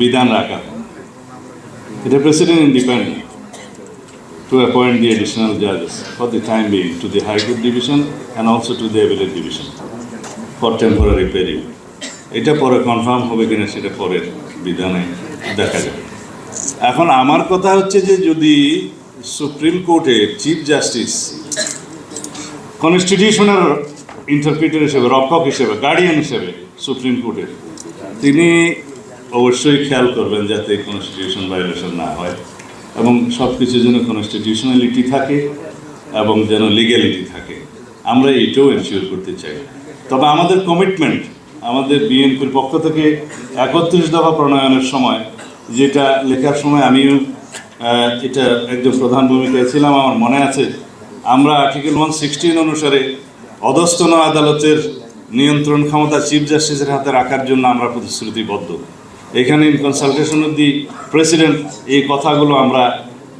বিধান রাখা এটা president independent to appoint the additional judges for the time being to the High Court Division and also to the Appellate Division for temporary. এটা পরে confirm হবে কিনা সেটা পরের বিধানে দেখা যাবে এখন আমার কথা হচ্ছে যে যদি সুপ্রিম কোর্টের চিফ জাস্টিস কনস্টিটিউশনের ইন্টারপ্রিটার হিসেবে, রক্ষক হিসেবে গার্ডিয়ান হিসেবে সুপ্রিম কোর্টের, তিনি অবশ্যই খেয়াল করবেন যাতে কনস্টিটিউশন ভায়োলেশন না হয় এবং সব কিছু যেন কনস্টিটিউশনালিটি থাকে এবং যেন লিগ্যালিটি থাকে। আমরা এটাও এনশিওর করতে চাই। তবে আমাদের কমিটমেন্ট আমাদের বিএনপির পক্ষ থেকে একত্রিশ দফা প্রণয়নের সময় যেটা লেখার সময় আমিও এটা একজন প্রধান ভূমিকায় ছিলাম, আমার মনে আছে, আমরা আর্টিকেল ওয়ান সিক্সটিন অনুসারে অধস্তন আদালতের নিয়ন্ত্রণ ক্ষমতা চিফ জাস্টিসের হাতে রাখার জন্য আমরা প্রতিশ্রুতিবদ্ধ। এখানে কনসালটেশন অফ দি প্রেসিডেন্ট এই কথাগুলো আমরা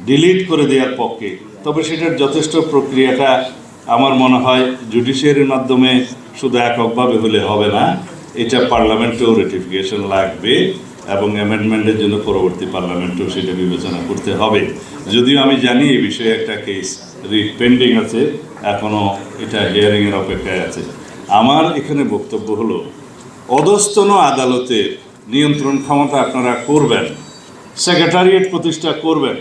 ডিলিট করে দেওয়ার পক্ষে। তবে সেটার যথেষ্ট প্রক্রিয়াটা আমার মনে হয় জুডিশিয়ারির মাধ্যমে শুধু এককভাবে হলে হবে না, এটা পার্লামেন্টেও রেটিফিকেশন লাগবে এবং অ্যামেন্ডমেন্টের জন্য পরবর্তী পার্লামেন্টেও সেটা বিবেচনা করতে হবে। যদিও আমি জানি এই বিষয়ে একটা কেস রিট পেন্ডিং আছে এখনও এটা হিয়ারিংয়ের অপেক্ষায় আছে। আমার এখানে বক্তব্য হলো, অধস্তন আদালতের নিয়ন্ত্রণ ক্ষমতা আপনারা করবেন সেক্রেটারিয়েট প্রতিষ্ঠা করবেন,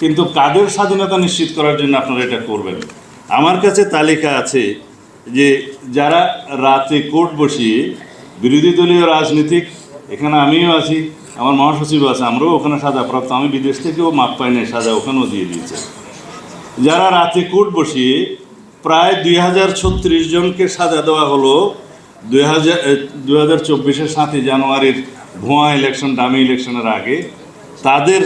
কিন্তু কাদের স্বাধীনতা নিশ্চিত করার জন্য আপনারা এটা করবেন? আমার কাছে তালিকা আছে যে যারা রাতে কোর্ট বসিয়ে বিরোধী দলীয় রাজনীতিক, এখানে আমিও আছি, আমার মহাসচিব আছে, আমরাও ওখানে সাজাপ্রাপ্ত আমি বিদেশ থেকেও মাপ পাই নাই, সাজা ওখানেও দিয়ে দিয়েছে। যারা রাতে কোর্ট বসিয়ে প্রায় দুই হাজার ছত্রিশ জনকে সাজা দেওয়া হলো হাজার দুই হাজার চব্বিশের সাতই জানুয়ারির ভুয়া ইলেকশন ডামি ইলেকশনের আগে তাদের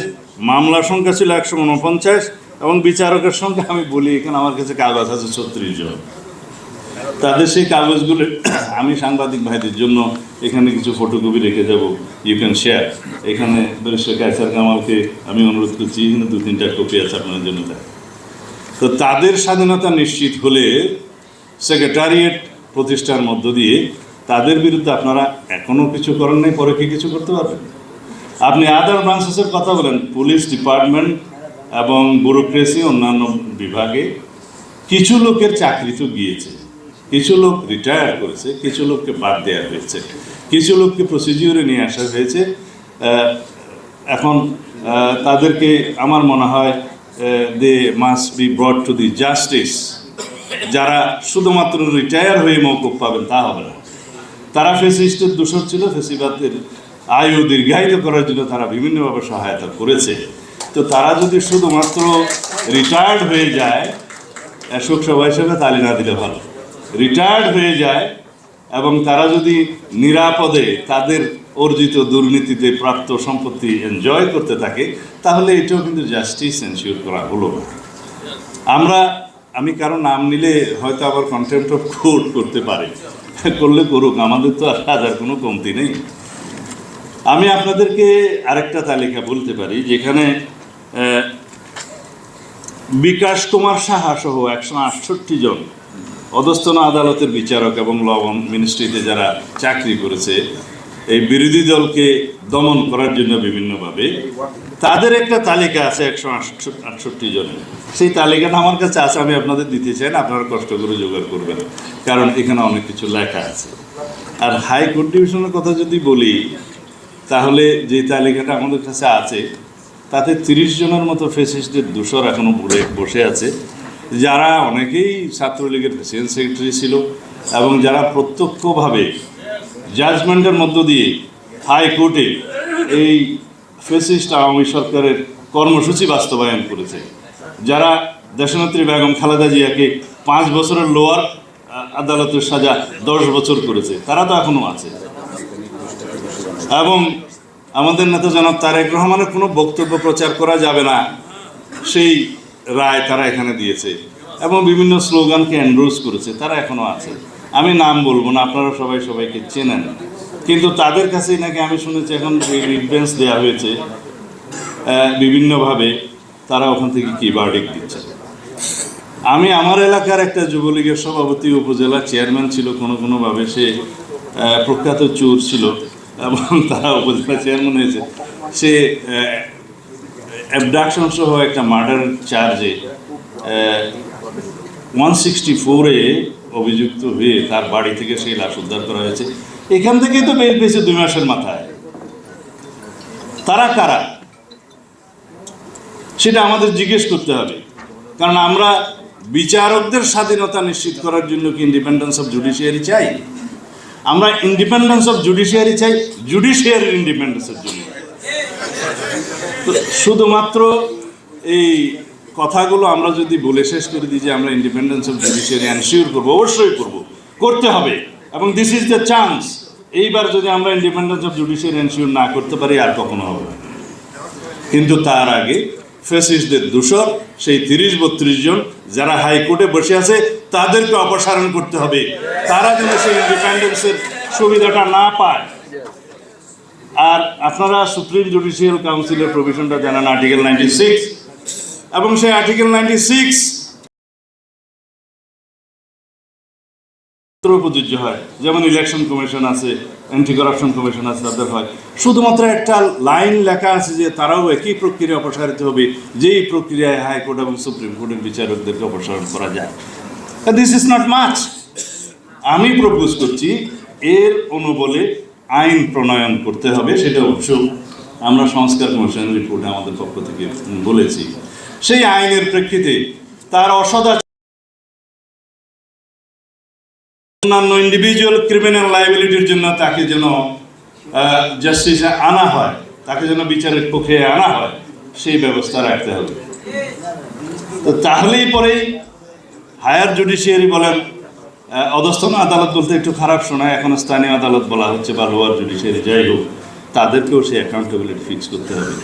মামলার সংখ্যা ছিল একশো উনপঞ্চাশ এবং বিচারকের সংখ্যা, আমি বলি এখানে আমার কাছে কাগজ আছে ছত্রিশ জন। তাদের সেই কাগজগুলো আমি সাংবাদিক ভাইদের জন্য এখানে কিছু ফটোকপি রেখে যাব ইউ ক্যান শেয়ার এখানে ব্যারিস্টার কায়সার কামালকে আমি অনুরোধ করছি, এখানে দু, তিনটা কপি আছে আপনার জন্য। তো তাদের স্বাধীনতা নিশ্চিত হলে সেক্রেটারিয়েট প্রতিষ্ঠার মধ্য দিয়ে তাদের বিরুদ্ধে আপনারা এখনও কিছু করেন নাই, পরে কি কিছু করতে পারবেন? আপনি আদার ব্রাঞ্চেসের কথা বলেন পুলিশ ডিপার্টমেন্ট এবং ব্যুরোক্রেসি অন্যান্য বিভাগে কিছু লোকের চাকরি তো গিয়েছে, কিছু লোক রিটায়ার করেছে, কিছু লোককে বাদ দেওয়া হয়েছে, কিছু লোককে প্রসিডিউরে নিয়ে আসা হয়েছে। এখন তাদেরকে আমার মনে হয় they must be brought to the justice যারা শুধুমাত্র রিটায়ার হয়ে মৌকুব পাবেন, তা হবে না। তারা ফেসিস্টের দূষণ ছিল, ফেসিবাদের আয়ু দীর্ঘায়িত করার জন্য তারা বিভিন্নভাবে সহায়তা করেছে। তো তারা যদি শুধুমাত্র রিটায়ার্ড হয়ে যায় শোকসভা হিসেবে তালি না দিলে ভালো। রিটায়ার্ড হয়ে যায় এবং তারা যদি নিরাপদে তাদের অর্জিত দুর্নীতিতে প্রাপ্ত সম্পত্তি এনজয় করতে থাকে, তাহলে এটাও কিন্তু জাস্টিস এনশিওর করা হলো না। আমরা আমি কারও নাম নিলে হয়তো আবার কন্টেম্পট অফ কোর্ট করতে পারে। করলে করুক, আমাদের তো আর হাজার কোনো কমতি নেই। আমি আপনাদেরকে আরেকটা তালিকা বলতে পারি, যেখানে বিকাশ কুমার সাহা সহ একশো আটষট্টি জন অধস্তন আদালতের বিচারক এবং লবণ মিনিস্ট্রিতে যারা চাকরি করেছে এই বিরোধী দলকে দমন করার জন্য বিভিন্নভাবে তাদের একটা তালিকা আছে একশো আটষট্টি জনের। সেই তালিকাটা আমার কাছে আছে, আমি আপনাদের দিতে চাই না, আপনারা কষ্ট করে জোগাড় করবেন, কারণ এখানে অনেক কিছু লেখা আছে। আর হাইকোর্ট ডিভিশনের কথা যদি বলি, তাহলে যে তালিকাটা আমাদের কাছে আছে, তাতে তিরিশ জনের মতো ফেসিস্টের দূষর এখনও বসে আছে। যারা অনেকেই ছাত্রলীগের প্রেসিডেন্ট সেক্রেটারি ছিল এবং যারা প্রত্যক্ষভাবে জাজমেন্টের মধ্য দিয়ে হাইকোর্টে এই ফেসিস্ট আওয়ামী সরকারের কর্মসূচি বাস্তবায়ন করেছে। যারা দেশনেত্রী বেগম খালেদা জিয়াকে পাঁচ বছরের লোয়ার আদালতের সাজা দশ বছর করেছে, তারা তো এখনও আছে। এবং আমাদের নেতা জনাব তারেক রহমানের কোনো বক্তব্য প্রচার করা যাবে না, সেই রায় তারা এখানে দিয়েছে। এবং বিভিন্ন স্লোগানকে এন্ডোর্স করেছে, তারা এখনও আছে। আমি নাম বলব না, আপনারা সবাই সবাইকে চেনেন। কিন্তু তাদের কাছেই নাকি আমি শুনেছি, এখন রিফারেন্স দেওয়া হয়েছে বিভিন্নভাবে তারা ওখান থেকে কি বার্ডিক দিচ্ছে। আমি আমার এলাকার একটা যুবলীগের সভাপতি, উপজেলা চেয়ারম্যান ছিল, কোনো কোনোভাবে সে প্রখ্যাত চোর ছিল, এবং তারা উপজেলা চেয়ারম্যান হয়েছে। সে অ্যাবডাকশন সহ একটা মার্ডার চার্জে ওয়ান সিক্সটি ফোরে অভিযুক্ত হয়ে তার বাড়ি থেকে সেই লাশ উদ্ধার করা হয়েছে। এখান থেকেই তো বের পেয়েছে দুই মাসের মাথায়। তারা কারা? সেটা আমাদের জিজ্ঞেস করতে হবে। কারণ আমরা বিচারকদের স্বাধীনতা নিশ্চিত করার জন্য কি ইন্ডিপেন্ডেন্স অফ জুডিশিয়ারি চাই? আমরা ইন্ডিপেন্ডেন্স অফ জুডিশিয়ারি চাই জুডিশিয়ারির ইন্ডিপেন্ডেন্সের জন্য। শুধুমাত্র এই কথাগুলো আমরা যদি বলে শেষ করে দিই যে আমরা ইন্ডিপেন্ডেন্স অফ জুডিশিয়ারি এনশিওর করব, অবশ্যই করব। করতে হবে। এবং দিস ইজ দ্য চান্স এইবার যদি আমরা ইন্ডিপেন্ডেন্স অফ জুডিশিয়ারি এনশিওর না করতে পারি, আর কখনো হবে না। কিন্তু তার আগে ফেসিস্টদের দূষর সেই তিরিশ বত্রিশ জন যারা হাইকোর্টে বসে আছে, তাদেরকে অপসারণ করতে হবে। তারা যেন সেই ইন্ডিপেন্ডেন্সের সুবিধাটা না পায়। আর আপনারা সুপ্রিম জুডিশিয়াল কাউন্সিলের প্রভিশনটা জানান আর্টিকেল নাইনটি সিক্স এবং সেই আর্টিকেল নাইনটি সিক্স প্রযোজ্য হয়। যেমন ইলেকশন কমিশন আছে অ্যান্টি করাপশন কমিশন আছে তাদের হয়। শুধুমাত্র একটা লাইন লেখা আছে যে তারাও একই প্রক্রিয়া অপসারিত হবে, যেই প্রক্রিয়ায় হাইকোর্ট এবং সুপ্রিম কোর্টের বিচারকদেরকে অপসারণ করা যায়। দিস ইজ নট মাচ আমি প্রপোজ করছি, এর অনুবলে আইন প্রণয়ন করতে হবে, সেটা অবশ্য আমরা সংস্কার কমিশনের রিপোর্টে আমাদের পক্ষ থেকে বলেছি। সেই আইনের প্রেক্ষিতে তার অন্যান্য ইন্ডিভিজুয়াল ক্রিমিনাল লাইবিলিটির জন্য তাকে যেন জাস্টিসে আনা হয় তাকে যেন বিচারের পক্ষে আনা হয় সেই ব্যবস্থা রাখতে হবে। তো তাহলেই পরেই হায়ার জুডিশিয়ারি বলেন আহ, অধস্তন আদালত বলতে একটু খারাপ শোনায় এখন স্থানীয় আদালত বলা হচ্ছে বা লোয়ার জুডিশিয়ারি যাই হোক। তাদেরকেও সেই অ্যাকাউন্টেবিলিটি ফিক্স করতে হবে।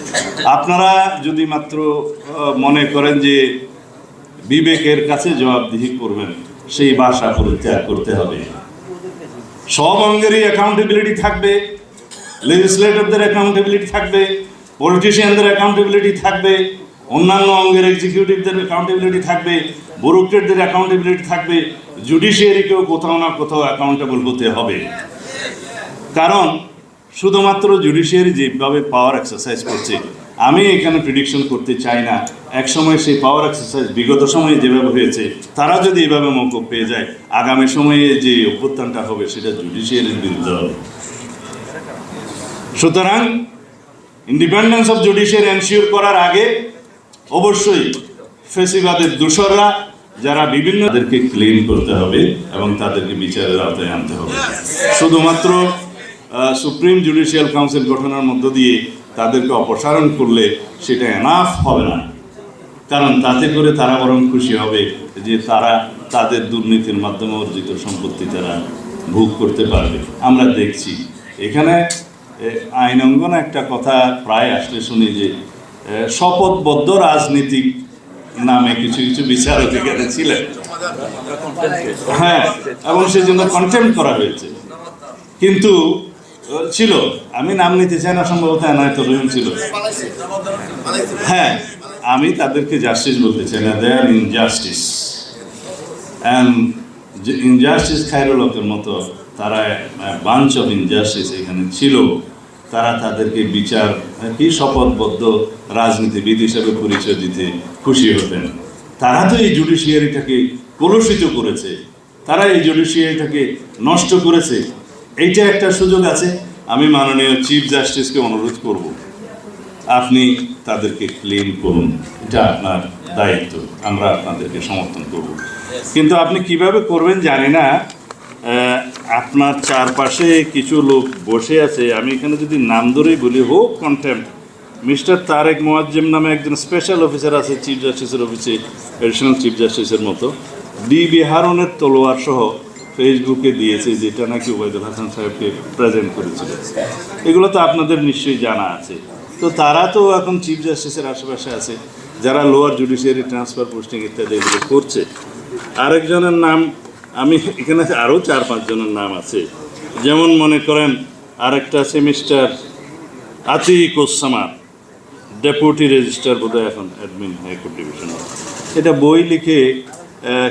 আপনারা যদি মাত্র মনে করেন যে বিবেকের কাছে জবাবদিহি করবেন, সেই ভাষা পরিত্যাগ করতে হবে। সব অঙ্গেরই অ্যাকাউন্টেবিলিটি থাকবে লেজিসলেটরদের অ্যাকাউন্টেবিলিটি থাকবে পলিটিশিয়ানদের অ্যাকাউন্টেবিলিটি থাকবে, অন্যান্য অঙ্গের এক্সিকিউটিভদের অ্যাকাউন্টেবিলিটি থাকবে ব্যুরোক্রেটদের অ্যাকাউন্টেবিলিটি থাকবে জুডিশিয়ারিকেও কোথাও না কোথাও অ্যাকাউন্টেবল হতে হবে। কারণ শুধুমাত্র জুডিশিয়ারি যেভাবে পাওয়ার এক্সারসাইজ করছে আমি এখানে প্রিডিকশন করতে চাই না। এক সময় সেই পাওয়ার এক্সারসাইজ বিগত সময়ে যেভাবে হয়েছে তারা যদি এভাবে মৌকুব পেয়ে যায় আগামী সময়ে যে অভ্যুত্থানটা হবে সেটা জুডিশিয়ারির বিরুদ্ধে হবে। সুতরাং ইন্ডিপেন্ডেন্স অফ জুডিশিয়ারি এনশিওর করার আগে অবশ্যই ফেসিবাদের দূষররা যারা বিভিন্ন তাদেরকে ক্লিন করতে হবে এবং তাদেরকে বিচারের আওতায় আনতে হবে। শুধুমাত্র সুপ্রিম জুডিশিয়াল কাউন্সিল গঠনের মধ্য দিয়ে তাদেরকে অপসারণ করলে সেটা এনাফ হবে না। কারণ তাতে করে তারা বরং খুশি হবে যে তারা তাদের দুর্নীতির মাধ্যমে অর্জিত সম্পত্তি তারা ভোগ করতে পারবে। আমরা দেখছি। এখানে আইন অঙ্গনে একটা কথা প্রায় আসলে শুনি যে শপথবদ্ধ রাজনীতিক নামে কিছু কিছু বিচারক এখানে ছিলেন। হ্যাঁ এবং সেজন্য কন্টেম্প করা হয়েছে। কিন্তু ছিল। আমি নাম নিতে চাই না, সম্ভবত এনায়ত রহিম ছিল। হ্যাঁ আমি তাদেরকে জাস্টিস বলতে চাই না দেয়ার ইনজাস্টিস অ্যান্ড যে ইনজাস্টিস খায়রুলকের মতো তারা বাঞ্চ অফ ইনজাস্টিস এখানে ছিল। তারা তাদেরকে বিচার কি শপথবদ্ধ রাজনীতিবিদ হিসেবে পরিচয় দিতে খুশি হতেন। তারা তো এই জুডিশিয়ারিটাকে কলুষিত করেছে। তারা এই জুডিশিয়ারিটাকে নষ্ট করেছে। এইটা একটা সুযোগ আছে। আমি মাননীয় চিফ জাস্টিসকে অনুরোধ করব, আপনি তাদেরকে ক্লেম করুন। এটা আপনার দায়িত্ব, আমরা আপনাদেরকে সমর্থন করব। কিন্তু আপনি কীভাবে করবেন জানি না। আপনার চারপাশে কিছু লোক বসে আছে, আমি এখানে যদি নাম ধরেই বলি, হোক কন্টেম্প মিস্টার তারেক মোয়াজ্জেম নামে একজন স্পেশাল অফিসার আছে চিফ জাস্টিসের অফিসে এডিশনাল চিফ জাস্টিসের মতো, ডি বিহারনের তলোয়ার সহ ফেসবুকে দিয়েছে, যেটা নাকি ওবায়দুল হাসান সাহেবকে প্রেজেন্ট করেছিল। এগুলো তো আপনাদের নিশ্চয়ই জানা আছে। তো তারা তো এখন চিফ জাস্টিসের আশেপাশে আছে, যারা লোয়ার জুডিশিয়ারি ট্রান্সফার পোস্টিং ইত্যাদি এগুলো করছে। আরেকজনের নাম, আমি এখানে আরও চার পাঁচজনের নাম আছে। যেমন মনে করেন আরেকটা সেমিস্টার আতিকুসামা ডেপুটি রেজিস্ট্রার বোধহয় এখন অ্যাডমিন হাইকোর্ট ডিভিশন এটা বই লিখে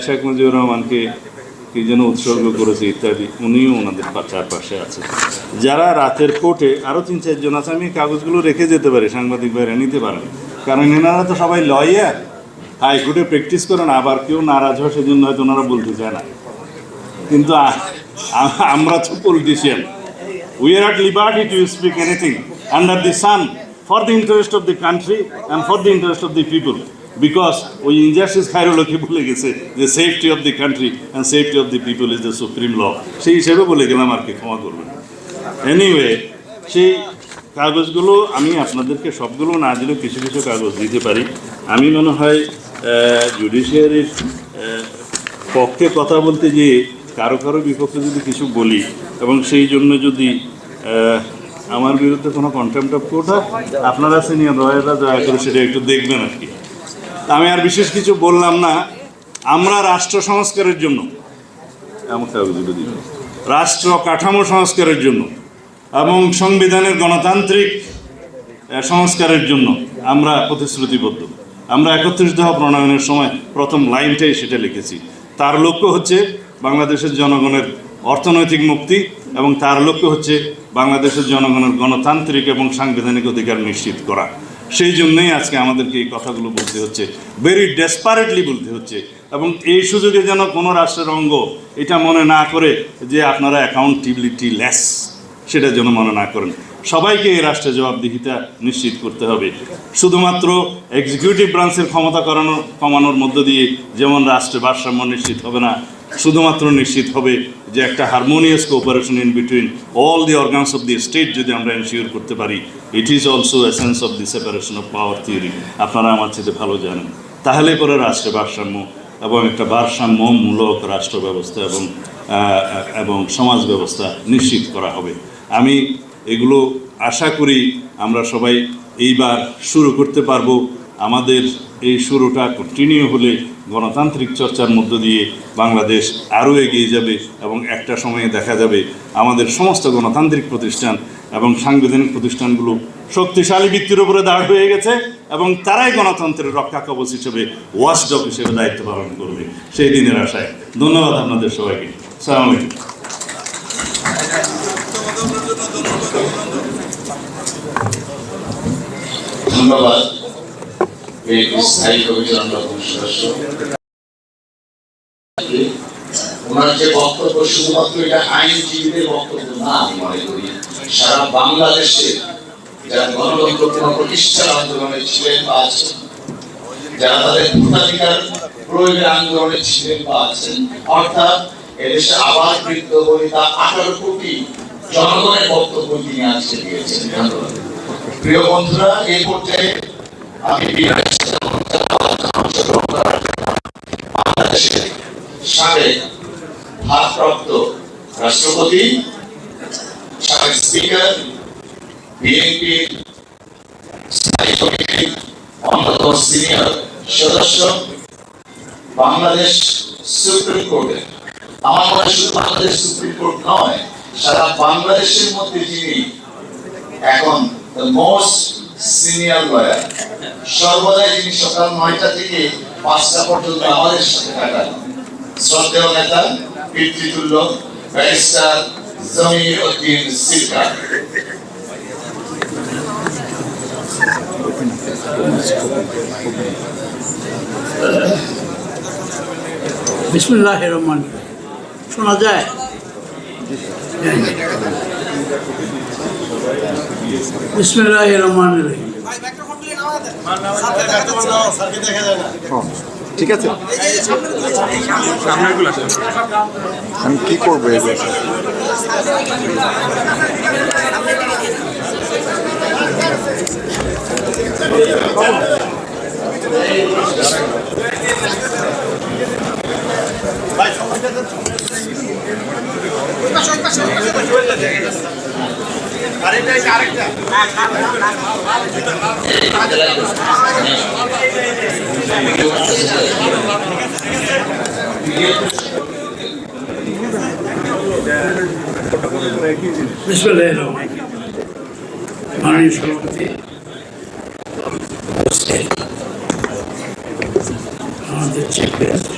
শেখ মুজিবুর রহমানকে কি যেন উৎসর্গ করেছে ইত্যাদি, উনিও ওনাদের চারপাশে আছে। যারা রাতের কোর্টে আরও তিন চারজন আছে, আমি কাগজগুলো রেখে যেতে পারি, সাংবাদিক ভাইরা নিতে পারেন। কারণ এনারা তো সবাই লয়ার। হাইকোর্টে প্র্যাকটিস করেন, আবার কেউ নারাজ হয়, সেজন্য হয়তো ওনারা বলতে চায় না। কিন্তু আমরা তো politician we are at liberty to speak anything under the sun for the interest of the country and for the interest of the people because ওই ইনজাস্টিস খাইরোলকে বলে গেছে যে safety of the country and safety of the people is the supreme law সেই হিসেবে বলে গেলাম আর কি, ক্ষমা করবেন। এনিওয়ে সেই কাগজগুলো আমি আপনাদেরকে সবগুলো না দিলেও কিছু কিছু কাগজ দিতে পারি। আমি মনে হয় জুডিশিয়ারির পক্ষে কথা বলতে গিয়ে কারও কারও বিপক্ষে যদি কিছু বলি এবং সেই জন্য যদি আমার বিরুদ্ধে কোনো কন্টেম্প অফ কোর্ট হয়, আপনারা সিনিয়র রয়েরা দয়া করে সেটা একটু দেখবেন আর কি। আমি আর বিশেষ কিছু বললাম না। আমরা রাষ্ট্র সংস্কারের জন্য। রাষ্ট্র কাঠামো সংস্কারের জন্য এবং সংবিধানের গণতান্ত্রিক সংস্কারের জন্য আমরা প্রতিশ্রুতিবদ্ধ। আমরা একত্রিশ দফা প্রণয়নের সময় প্রথম লাইনটাই সেটা লিখেছি। তার লক্ষ্য হচ্ছে বাংলাদেশের জনগণের অর্থনৈতিক মুক্তি এবং তার লক্ষ্য হচ্ছে বাংলাদেশের জনগণের গণতান্ত্রিক এবং সাংবিধানিক অধিকার নিশ্চিত করা। সেই জন্যই আজকে আমাদেরকে এই কথাগুলো বলতে হচ্ছে। ভেরি ডেসপারেটলি বলতে হচ্ছে। এবং এই সুযোগে যেন কোনো রাষ্ট্রের অঙ্গ এটা মনে না করে যে আপনারা অ্যাকাউন্টেবিলিটি লেস সেটা যেন মনে না করেন। সবাইকে এই রাষ্ট্রের জবাবদিহিতা নিশ্চিত করতে হবে। শুধুমাত্র এক্সিকিউটিভ ব্রাঞ্চের ক্ষমতা করানো কমানোর মধ্য দিয়ে যেমন রাষ্ট্রে ভারসাম্য নিশ্চিত হবে না শুধুমাত্র নিশ্চিত হবে যে একটা harmonious cooperation in between all the organs of the state যদি আমরা এনশিওর করতে পারি it is also essence of the separation of power theory আপনারা আমার চেয়ে ভালো জানেন। তাহলে পরে রাষ্ট্রে ভারসাম্য এবং একটা ভারসাম্যমূলক রাষ্ট্র ব্যবস্থা এবং এবং সমাজ ব্যবস্থা নিশ্চিত করা হবে। আমি এগুলো আশা করি আমরা সবাই এইবার শুরু করতে পারব। আমাদের এই শুরুটা কন্টিনিউ হলে গণতান্ত্রিক চর্চার মধ্য দিয়ে বাংলাদেশ আরও এগিয়ে যাবে এবং একটা সময়ে দেখা যাবে আমাদের সমস্ত গণতান্ত্রিক প্রতিষ্ঠান এবং সাংবিধানিক প্রতিষ্ঠানগুলো শক্তিশালী ভিত্তির উপরে দাঁড় হয়ে গেছে এবং তারাই গণতন্ত্রের রক্ষা কবচ হিসেবে ওয়াশডগ হিসেবে দায়িত্ব পালন করবে। সেই দিনের আশায় ধন্যবাদ আপনাদের সবাইকে। সালাম আলাইকুম। ধন্যবাদ। স্থায়ী কমিটির অন্যতম অর্থাৎ এদেশে আবার বৃদ্ধ বনিতা আঠারো কোটি জনগণের বক্তব্য তিনি আজকে দিয়েছেন। প্রিয় বন্ধুরা, এই পর্যায়ে আমি বিনয়ের সাথে অংশগ্রহণ করার জন্য বাংলাদেশের সাবেক ভারপ্রাপ্ত রাষ্ট্রপতি, সাবেক স্পিকার, বিএনপির স্থায়ী কমিটির অন্যতম সিনিয়র সদস্য, বাংলাদেশ সুপ্রিম কোর্টের আমার মনে শুধু বাংলাদেশ সুপ্রিম কোর্ট নয়, সারা বাংলাদেশের মধ্যে যিনি এখন মোস্ট সিনিয়র লয়ার সর্বদাই যিনি সকাল নয়টা থেকে পাঁচটা পর্যন্ত আমাদের সাথে কাটান। শ্রদ্ধেয় নেতা পিতৃতুল্য ব্যারিস্টার জমির উদ্দিন সিলকা বিসমুল্লাহ রহমান শোনা যায় বিসমুল্লাহ রহমান রহিম ঠিক আছে? আমি কি করব আরেকটা রহমান মাননীয় সভাপতি আমাদের চিফ গেস্ট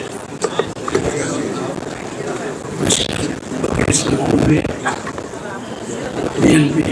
বিএনপি